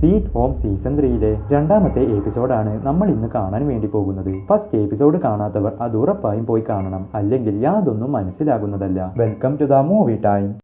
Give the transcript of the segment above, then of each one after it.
Seat home season ത്രീയിലെ രണ്ടാമത്തെ എപ്പിസോഡാണ് നമ്മൾ ഇന്ന് കാണാൻ വേണ്ടി പോകുന്നത്. ഫസ്റ്റ് എപ്പിസോഡ് കാണാത്തവർ അത് ഉറപ്പായും പോയി കാണണം. അല്ലെങ്കിൽ യാതൊന്നും മനസ്സിലാകുന്നതല്ല. Welcome to the movie time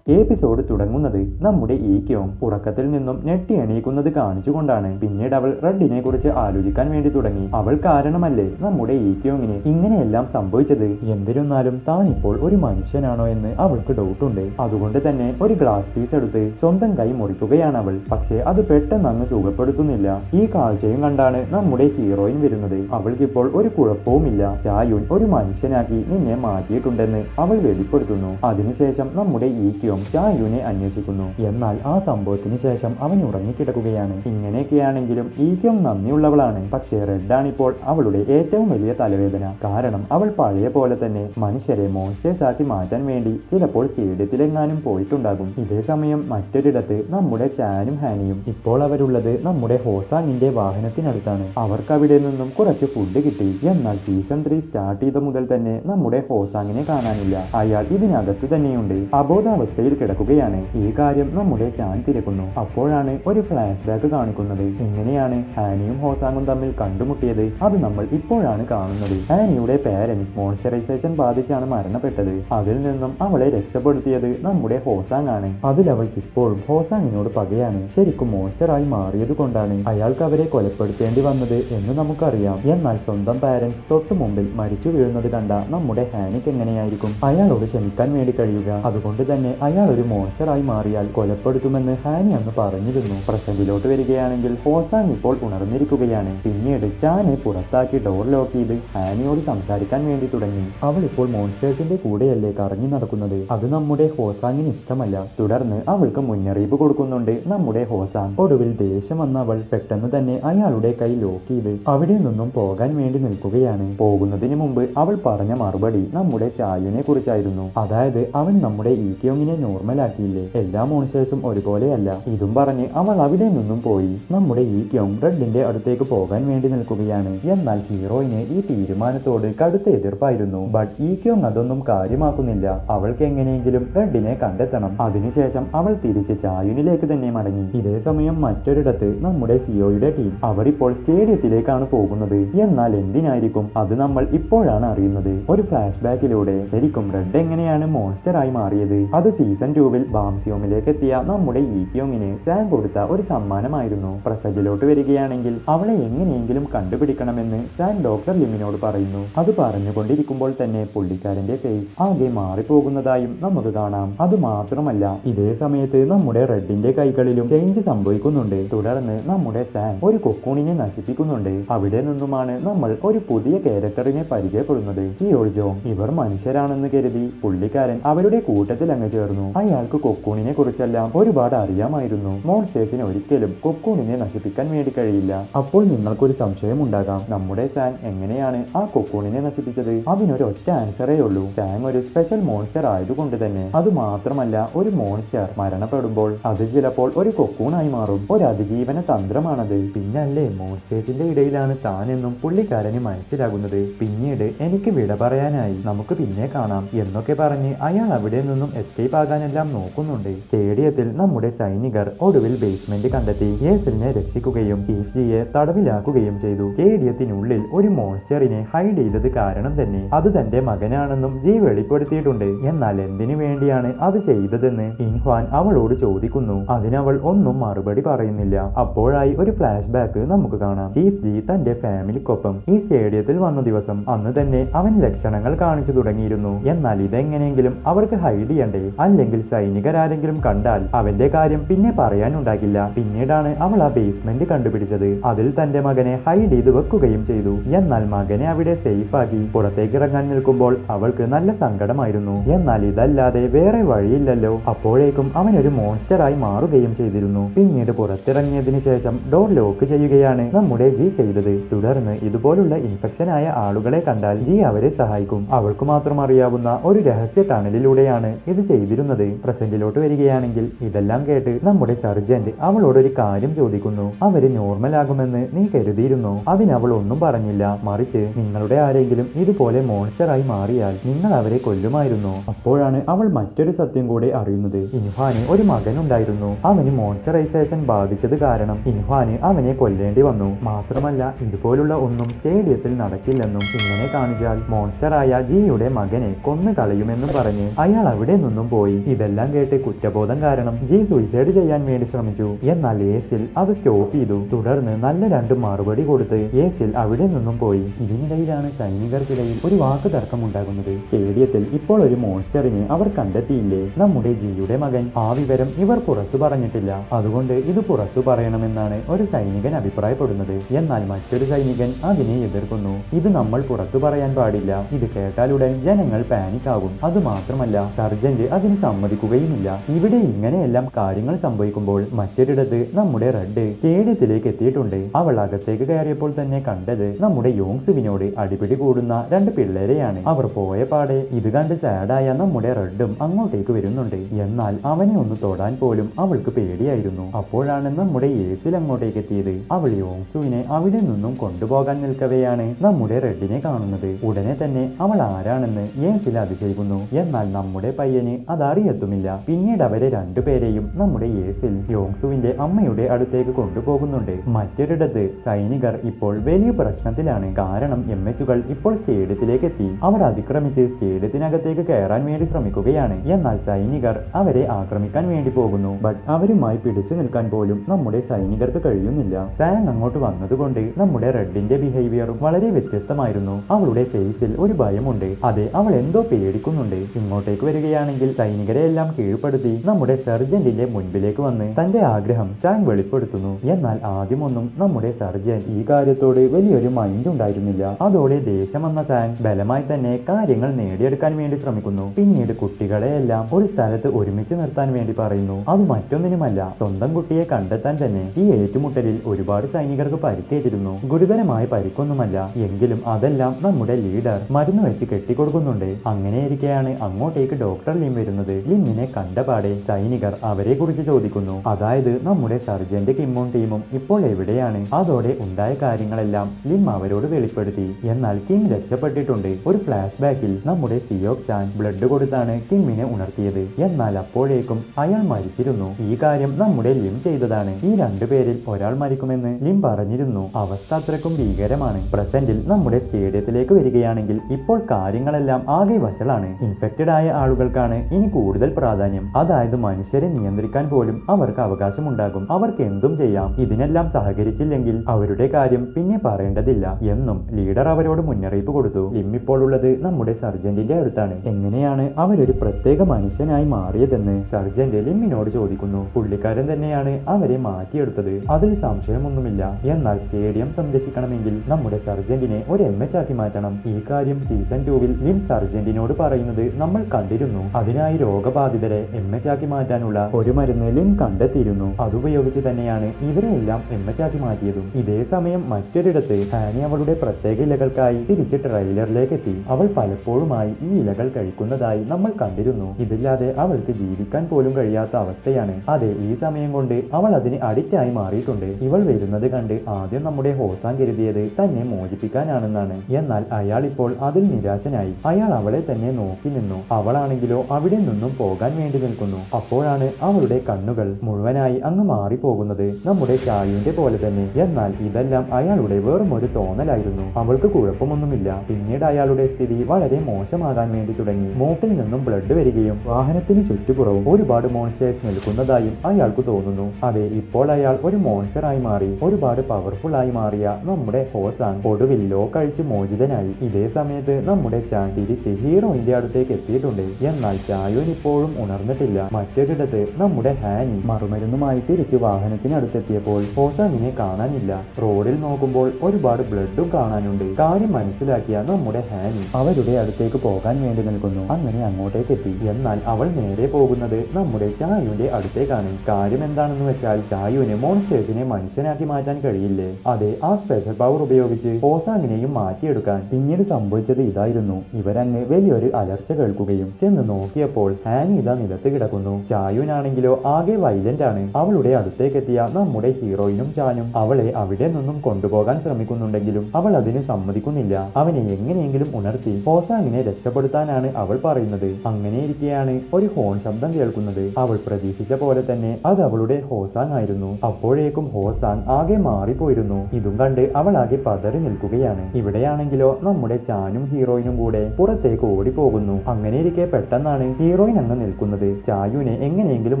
episode തുടങ്ങുന്നത് നമ്മുടെ ഈക്കയും ഉറക്കത്തിൽ നിന്നും ഞെട്ടി എണീക്കുന്നത് കാണിച്ചുകൊണ്ടാണ്. പിന്നീട് അവൾ റെഡിനെ കുറിച്ച് ആലോചിക്കാൻ വേണ്ടി തുടങ്ങി. അവൾ കാരണമല്ലേ നമ്മുടെ ഈക്കയോങ്ങിന് ഇങ്ങനെയെല്ലാം സംഭവിച്ചത്? എന്തിരുന്നാലും താൻ ഇപ്പോൾ ഒരു മനുഷ്യനാണോ എന്ന് അവൾക്ക് ഡൗട്ടുണ്ട് അതുകൊണ്ട് തന്നെ ഒരു ഗ്ലാസ് പീസ് എടുത്ത് സ്വന്തം കൈ മുറിക്കുകയാണ് അവൾ. പക്ഷേ അത് പെട്ടെന്ന് അങ്ങ് സുഖപ്പെടുത്തുന്നില്ല. ഈ കാഴ്ചയും കണ്ടാണ് നമ്മുടെ ഹീറോയിൻ വരുന്നത്. അവൾക്കിപ്പോൾ ഒരു കുഴപ്പവുമില്ല. ചായുൻ ഒരു മനുഷ്യനാക്കി നിന്നെ മാറ്റിയിട്ടുണ്ടെന്ന് അവൾ വെളിപ്പെടുത്തുന്നു. അതിനുശേഷം നമ്മുടെ ഈക്യോം ചായുനെ അന്വേഷിക്കുന്നു. എന്നാൽ ആ സംഭവത്തിന് ശേഷം അവൻ ഉറങ്ങിക്കിടക്കുകയാണ്. ഇങ്ങനെയൊക്കെയാണെങ്കിലും ഈക്കം നന്ദിയുള്ളവളാണ്. പക്ഷേ റെഡാണിപ്പോൾ അവളുടെ ഏറ്റവും വലിയ തലവേദന. കാരണം അവൾ പഴയ പോലെ തന്നെ മനുഷ്യരെ മോശസാക്കി മാറ്റാൻ വേണ്ടി ചിലപ്പോൾ സ്റ്റേഡിയത്തിലെങ്ങാനും പോയിട്ടുണ്ടാകും. ഇതേ സമയം മറ്റൊരിടത്ത് നമ്മുടെ ചാനും ഹാനിയും ഇപ്പോൾ അവരുള്ളത് നമ്മുടെ ഹോസാങ്ങിന്റെ വാഹനത്തിനടുത്താണ്. അവർക്ക് അവിടെ നിന്നും കുറച്ച് ഫുഡ് കിട്ടി. എന്നാൽ സീസൺ ത്രീ സ്റ്റാർട്ട് ചെയ്ത മുതൽ തന്നെ നമ്മുടെ ഹോസാങ്ങിനെ കാണാനില്ല. അയാൾ ഇതിനകത്ത് തന്നെയുണ്ട്. അബോധാവസ്ഥയിൽ കിടക്കുകയാണ്. ഈ കാര്യം നമ്മുടെ ചാൻ തിരക്കുന്നു അപ്പോഴാണ് ഒരു ഫ്ലാഷ് ബാക്ക് കാണിക്കുന്നത്. എങ്ങനെയാണ് ഹാനിയും ഹോസാങ്ങും തമ്മിൽ കണ്ടുമുട്ടിയത്. അത് നമ്മൾ ഇപ്പോഴാണ് കാണുന്നത്. ഹാനിയുടെ പേരൻസ് മോൺസ്റ്ററൈസേഷൻ ബാധിച്ചാണ് മരണപ്പെട്ടത്. അതിൽ നിന്നും അവളെ രക്ഷപ്പെടുത്തിയത് നമ്മുടെ ഹോസാങ് ആണ് അതിൽ അവൾക്ക് ഇപ്പോഴും ഹോസാങ്ങിനോട് പകയാണ്. ശരിക്കും മോൺസ്റ്ററായി മാറിയത് കൊണ്ടാണ് അയാൾക്ക് അവരെ കൊലപ്പെടുത്തേണ്ടി വന്നത് എന്ന് നമുക്കറിയാം. എന്നാൽ സ്വന്തം പാരൻസ് തൊട്ടു മുമ്പിൽ മരിച്ചു വീഴുന്നത് കണ്ട നമ്മുടെ ഹാനിക്ക് എങ്ങനെയായിരിക്കും അയാളോട് ക്ഷമിക്കാൻ വേണ്ടി കഴിയുക. അതുകൊണ്ട് തന്നെ അയാൾ ഒരു മോൺസ്റ്ററായി മാറിയാൽ കൊലപ്പെടുത്തുമെന്ന് ഹാനി അന്ന് പറഞ്ഞിരുന്നു. പ്രസന്റിലോട്ട് വരികയാണെങ്കിൽ ഹോസാങ് ഇപ്പോൾ ഉണർന്നിരിക്കുകയാണ്. പിന്നീട് ചാനെ പുറത്താക്കി ഡോർ ലോക്ക് ചെയ്ത് ഹാനിയോട് സംസാരിക്കാൻ വേണ്ടി തുടങ്ങി. അവൾ ഇപ്പോൾ മോൺസ്റ്റേഴ്സിന്റെ കൂടെയല്ലേ കറങ്ങി നടക്കുന്നത്? അത് നമ്മുടെ ഹോസാങ്ങിന് ഇഷ്ടമല്ല. തുടർന്ന് അവൾക്ക് മുന്നറിയിപ്പ് കൊടുക്കുന്നുണ്ട് നമ്മുടെ ഹോസാങ് ഒടുവിൽ ദേഷ്യം വന്ന അവൾ പെട്ടെന്ന് തന്നെ അയാളുടെ കൈ ലോക്ക് ചെയ്ത് അവിടെ നിന്നും പോകാൻ വേണ്ടി നിൽക്കുകയാണ്. പോകുന്നതിന് മുമ്പ് അവൾ പറഞ്ഞ മറുപടി നമ്മുടെ ചായുനെ കുറിച്ചായിരുന്നു. അതായത് അവൻ നമ്മുടെ ഈക്കിയോങ്ങിനെ നോർമലാക്കിയില്ലേ? എല്ലാ മോൺസ്റ്റേഴ്സും ഒരുപോലെയല്ല. ഇതും പറഞ്ഞ് അവൾ അവിടെ നിന്നും പോയി. നമ്മുടെ ഈ ക്യോങ് റെഡിന്റെ അടുത്തേക്ക് പോകാൻ വേണ്ടി നിൽക്കുകയാണ്. എന്നാൽ ഹീറോയിന് ഈ തീരുമാനത്തോട് കടുത്ത എതിർപ്പായിരുന്നു. ബട്ട് ഈ ക്യോങ് അതൊന്നും കാര്യമാക്കുന്നില്ല. അവൾക്ക് എങ്ങനെയെങ്കിലും റെഡിനെ കണ്ടെത്തണം. അതിനുശേഷം അവൾ തിരിച്ച് ചായുനിലേക്ക് തന്നെ മടങ്ങി. ഇതേ സമയം മറ്റൊരിടത്ത് നമ്മുടെ സിയോയുടെ ടീം അവർ ഇപ്പോൾ സ്റ്റേഡിയത്തിലേക്കാണ് പോകുന്നത്. എന്നാൽ എന്തിനായിരിക്കും? അത് നമ്മൾ ഇപ്പോഴാണ് അറിയുന്നത്. ഒരു ഫ്ലാഷ് ബാക്കിലൂടെ ശരിക്കും റെഡ് എങ്ങനെയാണ് മോൺസ്റ്റർ ആയി മാറിയത്? അത് സീസൺ ടൂവിൽ ബാംസിയോമിലേക്ക് എത്തിയ നമ്മുടെ ഈക്കിയോങ്ങിന് സാം കൊടുത്ത ഒരു സമ്മാനമായിരുന്നു. പ്രസഗിലോട്ട് വരികയാണെങ്കിൽ അവളെ എങ്ങനെയെങ്കിലും കണ്ടുപിടിക്കണമെന്ന് സാൻ ഡോക്ടർ ലിമിനോട് പറയുന്നു. അത് പറഞ്ഞുകൊണ്ടിരിക്കുമ്പോൾ തന്നെ പുള്ളിക്കാരന്റെ ഫേസ് ആകെ മാറിപ്പോകുന്നതായും നമുക്ക് കാണാം. അത് മാത്രമല്ല ഇതേ സമയത്ത് നമ്മുടെ റെഡിന്റെ കൈകളിലും ചേഞ്ച് സംഭവിക്കുന്നുണ്ട്. തുടർന്ന് നമ്മുടെ സാൻ ഒരു കൊക്കൂണിനെ നശിപ്പിക്കുന്നുണ്ട്. അവിടെ നിന്നുമാണ് നമ്മൾ ഒരു പുതിയ ക്യാരക്ടറിനെ പരിചയപ്പെടുന്നത്. ജിയോൾ ജോങ് ഇവർ മനുഷ്യരാണെന്ന് കരുതി പുള്ളിക്കാരൻ അവരുടെ കൂട്ടത്തിൽ അങ്ങ് ചേർന്നു. അയാൾക്ക് കൊക്കൂണിനെ കുറിച്ചെല്ലാം ഒരുപാട് അറിയാമായിരുന്നു. മോൺസ്റ്റേഴ്സിന് ഒരിക്കലും കൊക്കൂണിനെ നശിപ്പിക്കാൻ വേണ്ടി കഴിയില്ല. അപ്പോൾ നിങ്ങൾക്കൊരു സംശയം ഉണ്ടാകാം നമ്മുടെ സാൻ എങ്ങനെയാണ് ആ കൊക്കൂണിനെ നശിപ്പിച്ചത്? അതിനൊരു ഒറ്റ ആൻസറേ ഉള്ളൂ സാങ് ഒരു സ്പെഷ്യൽ മോൺസ്റ്റർ ആയതുകൊണ്ട് തന്നെ. അത് മാത്രമല്ല ഒരു മോൺസ്റ്റർ മരണപ്പെടുമ്പോൾ അത് ചിലപ്പോൾ ഒരു കൊക്കൂണായി മാറും. ഒരു അതിജീവന തന്ത്രമാണത്. പിന്നല്ലേ മോൺസ്റ്റേഴ്സിന്റെ ഇടയിലാണ് താനെന്നും പുള്ളിക്കാരന് മനസ്സിലാകുന്നത്. പിന്നീട് എനിക്ക് വിട പറയാനായി. നമുക്ക് പിന്നെ കാണാം എന്നൊക്കെ പറഞ്ഞ് അയാൾ അവിടെ നിന്നും എസ്കേപ്പ് ആകാനെല്ലാം നോക്കുന്നുണ്ട്. സ്റ്റേഡിയത്തിൽ നമ്മുടെ സൈനികർ ഒടുവിൽ ബേസ്മെന്റ് കണ്ടെത്തി. യേസലിനെ രക്ഷിക്കുകയും ചീഫ് ജിയെ തടവിലാക്കുകയും ചെയ്തു. സ്റ്റേഡിയത്തിനുള്ളിൽ ഒരു മോൺസ്റ്ററിനെ ഹൈഡ് ചെയ്തത് കാരണം തന്നെ അത് തന്റെ മകനാണെന്നും ജി വെളിപ്പെടുത്തിയിട്ടുണ്ട്. എന്നാൽ എന്തിനു വേണ്ടിയാണ് അത് ചെയ്തതെന്ന് ഇൻഹ്വാൻ അവളോട് ചോദിക്കുന്നു. അതിനവൾ ഒന്നും മറുപടി പറയുന്നില്ല. അപ്പോഴായി ഒരു ഫ്ലാഷ് ബാക്ക് നമുക്ക് കാണാം. ചീഫ് ജി തന്റെ ഫാമിലിക്കൊപ്പം ഈ സ്റ്റേഡിയത്തിൽ വന്ന ദിവസം അന്ന് തന്നെ അവൻ ലക്ഷണങ്ങൾ കാണിച്ചു തുടങ്ങിയിരുന്നു. എന്നാൽ ഇതെങ്ങനെയെങ്കിലും അവർക്ക് ഹൈഡ് ചെയ്യണ്ടേ? അല്ലെങ്കിൽ സൈനികരാരെങ്കിലും കണ്ടാൽ അവന്റെ കാര്യം പിന്നെ പറയാനുണ്ടാകില്ല പിന്നീടാണ് അവൾ ആ ബേസ്മെന്റ് കണ്ടുപിടിച്ചത്. അതിൽ തന്റെ മകനെ ഹൈഡ് ചെയ്ത് വെക്കുകയും ചെയ്തു. എന്നാൽ മകനെ അവിടെ സേഫ് ആക്കി. പുറത്തേക്ക് ഇറങ്ങാൻ നിൽക്കുമ്പോൾ അവൾക്ക് നല്ല സങ്കടമായിരുന്നു. എന്നാൽ ഇതല്ലാതെ വേറെ വഴിയില്ലല്ലോ. അപ്പോഴേക്കും അവൻ ഒരു മോൺസ്റ്റർ ആയി മാറുകയും ചെയ്തിരുന്നു. പിന്നീട് പുറത്തിറങ്ങിയതിനു ശേഷം ഡോർ ലോക്ക് ചെയ്യുകയാണ് നമ്മുടെ ജി ചെയ്തത്. തുടർന്ന് ഇതുപോലുള്ള ഇൻഫെക്ഷൻ ആയ ആളുകളെ കണ്ടാൽ ജി അവരെ സഹായിക്കും. അവൾക്ക് മാത്രം അറിയാവുന്ന ഒരു രഹസ്യ ടണലിലൂടെയാണ് ഇത് ചെയ്തിരുന്നത്. പോയിരുന്നത് പ്രസന്റിലോട്ട് വരികയാണെങ്കിൽ ഇതെല്ലാം കേട്ട് നമ്മുടെ സർജന്റ് അവളോട് ഒരു കാര്യം ചോദിക്കുന്നു. അവർ നോർമൽ ആകുമെന്ന് നീ കരുതിയിരുന്നു? അതിനവൾ ഒന്നും പറഞ്ഞില്ല. മറിച്ച് നിങ്ങളുടെ ആരെങ്കിലും ഇതുപോലെ മോൺസ്റ്ററായി മാറിയാൽ നിങ്ങൾ അവരെ കൊല്ലുമായിരുന്നു? അപ്പോഴാണ് അവൾ മറ്റൊരു സത്യം കൂടെ അറിയുന്നത്. ഇൻഫാന് ഒരു മകൻ ഉണ്ടായിരുന്നു. അവന് മോൺസ്റ്ററൈസേഷൻ ബാധിച്ചത് കാരണം ഇൻഫാന് അവനെ കൊല്ലേണ്ടി വന്നു. മാത്രമല്ല ഇതുപോലുള്ള ഒന്നും സ്റ്റേഡിയത്തിൽ നടക്കില്ലെന്നും ഇങ്ങനെ കാണിച്ചാൽ മോൺസ്റ്റർ ആയ ജിയുടെ മകനെ കൊന്നു കളയുമെന്നും പറഞ്ഞ് അയാൾ അവിടെ നിന്നും പോയി. ഇതെല്ലാം കേട്ട് കുറ്റബോധം കാരണം ജി സൂയിസൈഡ് ചെയ്യാൻ വേണ്ടി ശ്രമിച്ചു. എന്നാൽ ഏസിൽ അത് സ്റ്റോപ്പ് ചെയ്തു. തുടർന്ന് നല്ല രണ്ട് മറുപടി കൊടുത്ത് ഏസിൽ അവിടെ നിന്നും പോയി. ഇതിനിടയിലാണ് സൈനികർക്കിടയിൽ ഒരു വാക്ക് തർക്കമുണ്ടാകുന്നത് സ്റ്റേഡിയത്തിൽ ഇപ്പോൾ ഒരു മോൺസ്റ്ററിനെ അവർ കണ്ടെത്തിയില്ലേ? നമ്മുടെ ജിയുടെ മകൻ ആ വിവരം ഇവർ പുറത്തു പറഞ്ഞിട്ടില്ല. അതുകൊണ്ട് ഇത് പുറത്തു പറയണമെന്നാണ് ഒരു സൈനികൻ അഭിപ്രായപ്പെടുന്നത്. എന്നാൽ മറ്റൊരു സൈനികൻ അതിനെ എതിർക്കുന്നു. ഇത് നമ്മൾ പുറത്തു പറയാൻ പാടില്ല. ഇത് കേട്ടാലുടൻ ജനങ്ങൾ പാനിക് ആകും. അത് മാത്രമല്ല സർജന്റ് അതിന് സമ്മതിക്കുകയുമില്ല. ഇവിടെ ഇങ്ങനെയെല്ലാം കാര്യങ്ങൾ സംഭവിക്കുമ്പോൾ മറ്റൊരിടത്ത് നമ്മുടെ റെഡ് സ്റ്റേഡിയത്തിലേക്ക് എത്തിയിട്ടുണ്ട്. അവൾ അകത്തേക്ക് കയറിയപ്പോൾ തന്നെ കണ്ടത് നമ്മുടെ യോങ്സുവിനോട് അടിപിടി കൂടുന്ന രണ്ട് പിള്ളേരെയാണ്. അവർ പോയ പാടെ ഇത് കണ്ട് സാഡായ നമ്മുടെ റെഡും അങ്ങോട്ടേക്ക് വരുന്നുണ്ട്. എന്നാൽ അവനെ ഒന്ന് തൊടാൻ പോലും അവൾക്ക് പേടിയായിരുന്നു. അപ്പോഴാണ് നമ്മുടെ ഏസിൽ അങ്ങോട്ടേക്ക് എത്തിയത്. അവൾ യോങ്സുവിനെ അവിടെ നിന്നും കൊണ്ടുപോകാൻ നിൽക്കവെയാണ് നമ്മുടെ റെഡിനെ കാണുന്നത്. ഉടനെ തന്നെ അവൾ ആരാണെന്ന് ഏസിൽ അതിശയിക്കുന്നു. എന്നാൽ നമ്മുടെ പയ്യന് അതറിയത്തുമില്ല പിന്നീട് അവരെ രണ്ടുപേരെയും നമ്മുടെ യേസിൽ യോങ്സുവിന്റെ അമ്മയുടെ അടുത്തേക്ക് കൊണ്ടുപോകുന്നുണ്ട്. മറ്റൊരിടത്ത് സൈനികർ ഇപ്പോൾ വലിയ പ്രശ്നത്തിലാണ്. കാരണം എം. എച്ചുകൾ ഇപ്പോൾ സ്റ്റേഡിയത്തിലേക്ക് എത്തി അവർ അതിക്രമിച്ച് സ്റ്റേഡിയത്തിനകത്തേക്ക് കയറാൻ വേണ്ടി ശ്രമിക്കുകയാണ്. എന്നാൽ സൈനികർ അവരെ ആക്രമിക്കാൻ വേണ്ടി പോകുന്നു. ബട്ട് അവരുമായി പിടിച്ചു നിൽക്കാൻ പോലും നമ്മുടെ സൈനികർക്ക് കഴിയുന്നില്ല. സാങ് അങ്ങോട്ട് വന്നതുകൊണ്ട് നമ്മുടെ റെഡിന്റെ ബിഹേവിയറും വളരെ വ്യത്യസ്തമായിരുന്നു. അവളുടെ ഫേസിൽ ഒരു ഭയമുണ്ട്. അതെ അവൾ എന്തോ പേടിക്കുന്നുണ്ട്. ഇങ്ങോട്ടേക്ക് വരികയാണെങ്കിൽ സൈനികരെ എല്ലാം കീഴ്പ്പെടുത്തി നമ്മുടെ സർജന്റിന്റെ മുൻപിലേക്ക് വന്ന് തന്റെ ആഗ്രഹം സാങ് വെളിപ്പെടുത്തുന്നു. എന്നാൽ ആദ്യമൊന്നും നമ്മുടെ സർജൻ ഈ കാര്യത്തോട് വലിയൊരു മൈൻഡ് ഉണ്ടായിരുന്നില്ല. അതോടെ ദേഷ്യം വന്ന സാങ് ബലമായി തന്നെ കാര്യങ്ങൾ നേടിയെടുക്കാൻ വേണ്ടി ശ്രമിക്കുന്നു. പിന്നീട് കുട്ടികളെയെല്ലാം ഒരു സ്ഥലത്ത് ഒരുമിച്ച് നിർത്താൻ വേണ്ടി പറയുന്നു. അത് മറ്റൊന്നിനുമല്ല സ്വന്തം കുട്ടിയെ കണ്ടെത്താൻ തന്നെ ഈ ഏറ്റുമുട്ടലിൽ ഒരുപാട് സൈനികർക്ക് പരിക്കേറ്റിരുന്നു. ഗുരുതരമായ പരിക്കൊന്നുമല്ല എങ്കിലും അതെല്ലാം നമ്മുടെ ലീഡർ മരുന്ന് വെച്ച് കെട്ടിക്കൊടുക്കുന്നുണ്ട്. അങ്ങനെയിരിക്കെയാണ് അങ്ങോട്ടേക്ക് ഡോക്ടർ ലിം വരുന്നത്. ലിമ്മിനെ കണ്ടപാടെ സൈനികർ അവരെ കുറിച്ച് ചോദിക്കുന്നു. അതായത് നമ്മുടെ സർജന്റ് കിമ്മും ടീമും ഇപ്പോൾ എവിടെയാണ്? അതോടെ ഉണ്ടായ കാര്യങ്ങളെല്ലാം ലിം അവരോട് വെളിപ്പെടുത്തി. എന്നാൽ കിം രക്ഷപ്പെട്ടിട്ടുണ്ട്. ഒരു ഫ്ലാഷ് ബാക്കിൽ നമ്മുടെ സിയോക് ചാൻ ബ്ലഡ് കൊടുത്താണ് കിമ്മിനെ ഉണർത്തിയത്. എന്നാൽ അപ്പോഴേക്കും അയാൾ മരിച്ചിരുന്നു. ഈ കാര്യം നമ്മുടെ ലിം ചെയ്തതാണ്. ഈ രണ്ടു പേരിൽ ഒരാൾ മരിക്കുമെന്ന് ലിം പറഞ്ഞിരുന്നു. അവസ്ഥ അത്രക്കും ഭീകരമാണ്. പ്രസന്റിൽ നമ്മുടെ സ്റ്റേഡിയത്തിലേക്ക് വരികയാണെങ്കിൽ ഇപ്പോൾ കാര്യങ്ങളെല്ലാം ആകെ വശലാണ് ഇൻഫെക്റ്റഡ് ആയ ആളുകൾക്കാണ് ഇനി കൂടുതൽ പ്രാധാന്യം. അതായത് മനുഷ്യരെ നിയന്ത്രിക്കാൻ പോലും അവർക്ക് അവകാശമുണ്ടാകും. അവർക്ക് എന്തും ചെയ്യാം. ഇതിനെല്ലാം സഹകരിച്ചില്ലെങ്കിൽ അവരുടെ കാര്യം പിന്നെ പറയേണ്ടതില്ല എന്നും ലീഡർ അവരോട് മുന്നറിയിപ്പ് കൊടുത്തു. ലിം ഇപ്പോൾ ഉള്ളത് നമ്മുടെ സർജന്റിന്റെ അടുത്താണ്. എങ്ങനെയാണ് അവരൊരു പ്രത്യേക മനുഷ്യനായി മാറിയതെന്ന് സർജന്റ് ലിമ്മിനോട് ചോദിക്കുന്നു. പുള്ളിക്കാരൻ തന്നെയാണ് അവരെ മാറ്റിയെടുത്തത്. അതിൽ സംശയമൊന്നുമില്ല. എന്നാൽ സ്റ്റേഡിയം സംരക്ഷിക്കണമെങ്കിൽ നമ്മുടെ സർജന്റിനെ ഒരു എം എച്ച് ആക്കി മാറ്റണം. ഈ കാര്യം സീസൺ ടൂവിൽ ലിം സർജന്റിനോട് പറയുന്നത് നമ്മൾ കണ്ടിരുന്നു. അതിനായി രോഗബാധിതരെ എം എച്ച് ആക്കി മാറ്റാനുള്ള ഒരു മരുന്ന് ലിം കണ്ടെത്തിയിരുന്നു. അതുപയോഗിച്ച് തന്നെയാണ് ഇവരെ എല്ലാം എം എച്ച് ആക്കി മാറ്റിയതും. ഇതേ സമയം മറ്റൊരിടത്ത് ഹാനി അവളുടെ പ്രത്യേക ഇലകൾക്കായി തിരിച്ച് ട്രെയിലറിലേക്ക് എത്തി അവൾ പലപ്പോഴുമായി ഈ ഇലകൾ കഴിക്കുന്നതായി നമ്മൾ കണ്ടിരുന്നു. ഇതില്ലാതെ അവൾക്ക് ജീവിക്കാൻ പോലും കഴിയാത്ത അവസ്ഥയാണ്. അതെ ഈ സമയം കൊണ്ട് അവൾ അതിന് അഡിക്റ്റ് ആയി മാറിയിട്ടുണ്ട്. ഇവൾ വരുന്നത് കണ്ട് ആദ്യം നമ്മുടെ ഹോസാൻ കരുതിയത് തന്നെ മോചിപ്പിക്കാനാണെന്നാണ്. എന്നാൽ അയാൾ ഇപ്പോൾ അതിൽ നിരാശനായി. അയാൾ അവളെ തന്നെ നോക്കി നിന്നു. അവളാണെങ്കിലോ അവിടെ നിന്നും പോകാൻ വേണ്ടി നിൽക്കുന്നു. അപ്പോഴാണ് അവളുടെ കണ്ണുകൾ മുഴുവനായി അങ്ങ് മാറിപ്പോകുന്നത്. നമ്മുടെ ചായുവിന്റെ പോലെ തന്നെ. എന്നാൽ ഇതെല്ലാം അയാളുടെ വെറും ഒരു തോന്നലായിരുന്നു. അവൾക്ക് കുഴപ്പമൊന്നുമില്ല. പിന്നീട് അയാളുടെ സ്ഥിതി വളരെ മോശമാകാൻ വേണ്ടി തുടങ്ങി. മൂക്കിൽ നിന്നും ബ്ലഡ് വരികയും വാഹനത്തിന് ചുറ്റുപുറവും ഒരുപാട് മോൺസ്റ്റേഴ്സ് നിൽക്കുന്നതായും അയാൾക്ക് തോന്നുന്നു. അതെ ഇപ്പോൾ അയാൾ ഒരു മോൺസ്റ്റർ ആയി മാറി. ഒരുപാട് പവർഫുൾ ആയി മാറിയ നമ്മുടെ ഹോസാൻ ഒടുവിൽ ലോ കഴിച്ച് മോചിതനായി. ഇതേ സമയത്ത് നമ്മുടെ ചാൻ തിരിച്ച് ഹീറോയിന്റെ അടുത്തേക്ക് എത്തിയിട്ടുണ്ട്. എന്നാൽ ചായുൻ ഇപ്പോഴും ഉണർന്നിട്ടില്ല. മറ്റൊരിടത്ത് നമ്മുടെ ഹാനി മറുമരുന്നുമായി തിരിച്ച് വാഹനത്തിനടുത്തെത്തിയപ്പോൾ ഹോസാമിനെ കാണാനില്ല. റോഡിൽ നോക്കുമ്പോൾ ഒരുപാട് ബ്ലഡും കാണാനുണ്ട്. കാര്യം മനസ്സിലാക്കിയ നമ്മുടെ ഹാനി അവരുടെ അടുത്തേക്ക് പോകാൻ വേണ്ടി നിൽക്കുന്നു. അങ്ങനെ അങ്ങോട്ടേക്ക് എത്തി എന്നാൽ അവൾ നേരെ പോകുന്നത് നമ്മുടെ ചായുവിന്റെ അടുത്തേക്കാണ്. കാര്യം എന്താണെന്ന് വെച്ചാൽ ചായുവിന് മോൺസ്റ്റേഴ്സിനെ മനുഷ്യനാക്കി മാറ്റാൻ കഴിയില്ലേ? അതെ ആ സ്പെഷ്യൽ പവർ ഉപയോഗിച്ച് ഹോസാങ്ങിനെയും മാറ്റിയെടുക്കാൻ പിന്നീട് സംഭവിച്ചത് ഇതായിരുന്നു. ഇവരങ്ങ് വലിയൊരു അലർച്ച കേൾക്കുകയും ചെന്ന് നോക്കിയപ്പോൾ ഇതാ നിലത്ത് കിടക്കുന്നു. ചായുനാണെങ്കിലോ ആകെ വൈലന്റ് ആണ്. അവളുടെ അടുത്തേക്കെത്തിയ നമ്മുടെ ഹീറോയിനും ചാനും അവളെ അവിടെ നിന്നും കൊണ്ടുപോകാൻ ശ്രമിക്കുന്നുണ്ടെങ്കിലും അവൾ അതിന് സമ്മതിക്കുന്നില്ല. അവനെ എങ്ങനെയെങ്കിലും ഉണർത്തി ഹോസാങ്ങിനെ രക്ഷപ്പെടുത്താനാണ് അവൾ പറയുന്നത്. അങ്ങനെ ഇരിക്കെയാണ് ഒരു ഹോൺ ശബ്ദം കേൾക്കുന്നത്. അവൾ പ്രതീക്ഷിച്ച പോലെ തന്നെ അത് അവളുടെ ഹോസാങ് ആയിരുന്നു. അപ്പോഴേക്കും ഹോസാങ് ആകെ മാറിപ്പോയിരുന്നു. ഇതും കണ്ട് അവൾ ആകെ പതറി നിൽക്കുകയാണ്. ഇവിടെയാണെങ്കിലോ നമ്മുടെ ചാനും ഹീറോയിനും കൂടെ പുറത്തേക്ക് ഓടിപ്പോകുന്നു. അങ്ങനെ ഇരിക്കെ പെട്ടെന്നാണ് ഹീറോയിൻ എന്ന് നിൽക്കുന്നത് ചായുവിനെ എങ്ങനെയെങ്കിലും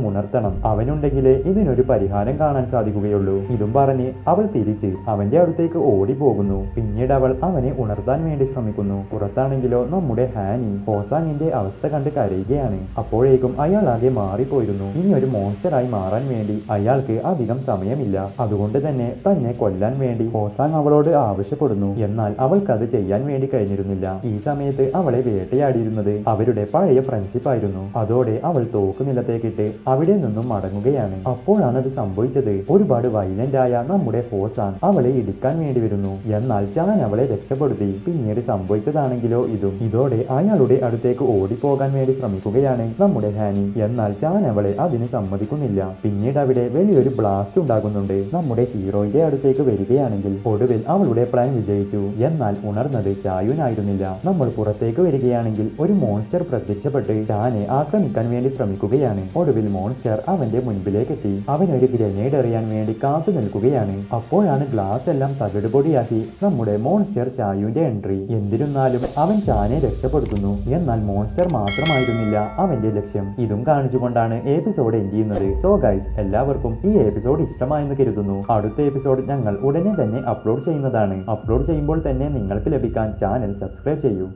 ഉണർത്തണം. അവനുണ്ടെങ്കിലേ ഇതിനൊരു പരിഹാരം കാണാൻ സാധിക്കുകയുള്ളൂ. ഇതും പറഞ്ഞ് അവൾ തിരിച്ച് അവന്റെ അടുത്തേക്ക് ഓടിപ്പോകുന്നു. പിന്നീട് അവൾ അവനെ ഉണർത്താൻ വേണ്ടി ശ്രമിക്കുന്നു. പുറത്താണെങ്കിലോ നമ്മുടെ ഹാനി ഹോസാങ്ങിന്റെ അവസ്ഥ കണ്ട് കരയുകയാണ്. അപ്പോഴേക്കും അയാൾ ആകെ മാറിപ്പോയിരുന്നു. ഇനി ഒരു മോൺസ്റ്ററായി മാറാൻ വേണ്ടി അയാൾക്ക് അധികം സമയമില്ല. അതുകൊണ്ട് തന്നെ തന്നെ കൊല്ലാൻ വേണ്ടി ഹോസാങ് അവളോട് ആവശ്യപ്പെടുന്നു. എന്നാൽ അവൾക്ക് അത് ചെയ്യാൻ വേണ്ടി കഴിഞ്ഞിരുന്നില്ല. ഈ സമയത്ത് അവളെ വേട്ടയാടിയിരുന്നത് അവരുടെ പഴയ ഫ്രണ്ട്ഷിപ്പ് ആയിരുന്നു. അതോടെ അവൾ തോക്ക് നിലത്തേക്കിട്ട് അവിടെ നിന്നും മടങ്ങുകയാണ്. അപ്പോഴാണ് അത് സംഭവിച്ചത്. ഒരുപാട് വൈലന്റ് ആയ നമ്മുടെ ഹോസാൻ അവളെ ഇടിക്കാൻ വേണ്ടി വരുന്നു. എന്നാൽ ചാൻ അവളെ രക്ഷപ്പെടുത്തി. പിന്നീട് സംഭവിച്ചതാണെങ്കിലോ ഇതും. ഇതോടെ അയാളുടെ അടുത്തേക്ക് ഓടിപ്പോകാൻ വേണ്ടി ശ്രമിക്കുകയാണ് നമ്മുടെ ഹാനി. എന്നാൽ ചാൻ അവളെ അതിന് സമ്മതിക്കുന്നില്ല. പിന്നീട് അവിടെ വലിയൊരു ബ്ലാസ്റ്റ് ഉണ്ടാകുന്നുണ്ട്. നമ്മുടെ ഹീറോയുടെ അടുത്തേക്ക് വരികയാണെങ്കിൽ ഒടുവിൽ അവളുടെ പ്ലാൻ വിജയിച്ചു. എന്നാൽ ഉണർന്നത് ചായുനായിരുന്നില്ല. നമ്മൾ പുറത്തേക്ക് വരികയാണെങ്കിൽ ഒരു മോൺസ്റ്റർ പ്രത്യക്ഷപ്പെട്ട് ചാനെ ആക്രമിക്കാൻ വേണ്ടി ശ്രമിക്കുകയാണ്. ഒടുവിൽ മോൺസ്റ്റർ അവന്റെ മുൻപിലേക്കെത്തി. അവൻ ഒരു ഗ്രനേഡ് എറിയാൻ വേണ്ടി കാത്തു നിൽക്കുകയാണ്. അപ്പോഴാണ് ഗ്ലാസ് എല്ലാം തകിടുപൊടിയാക്കി നമ്മുടെ മോൺസ്റ്റർ ചായുവിന്റെ എൻട്രി. എന്നിരുന്നാലും അവൻ ചാനെ രക്ഷപ്പെടുത്തുന്നു. എന്നാൽ മോൺസ്റ്റർ മാത്രമായിരുന്നില്ല അവന്റെ ലക്ഷ്യം. ഇതും കാണിച്ചുകൊണ്ടാണ് എപ്പിസോഡ് എൻഡ് ചെയ്യുന്നത്. സോ ഗൈസ് എല്ലാവർക്കും ഈ എപ്പിസോഡ് ഇഷ്ടമായെന്ന് കരുതുന്നു. അടുത്ത എപ്പിസോഡ് ഞങ്ങൾ ഉടനെ തന്നെ അപ്ലോഡ് ചെയ്യുന്നതാണ്. അപ്ലോഡ് ചെയ്യുമ്പോൾ തന്നെ നിങ്ങൾക്ക് ലഭിക്കാൻ ചാനൽ സബ്സ്ക്രൈബ് ചെയ്യൂ.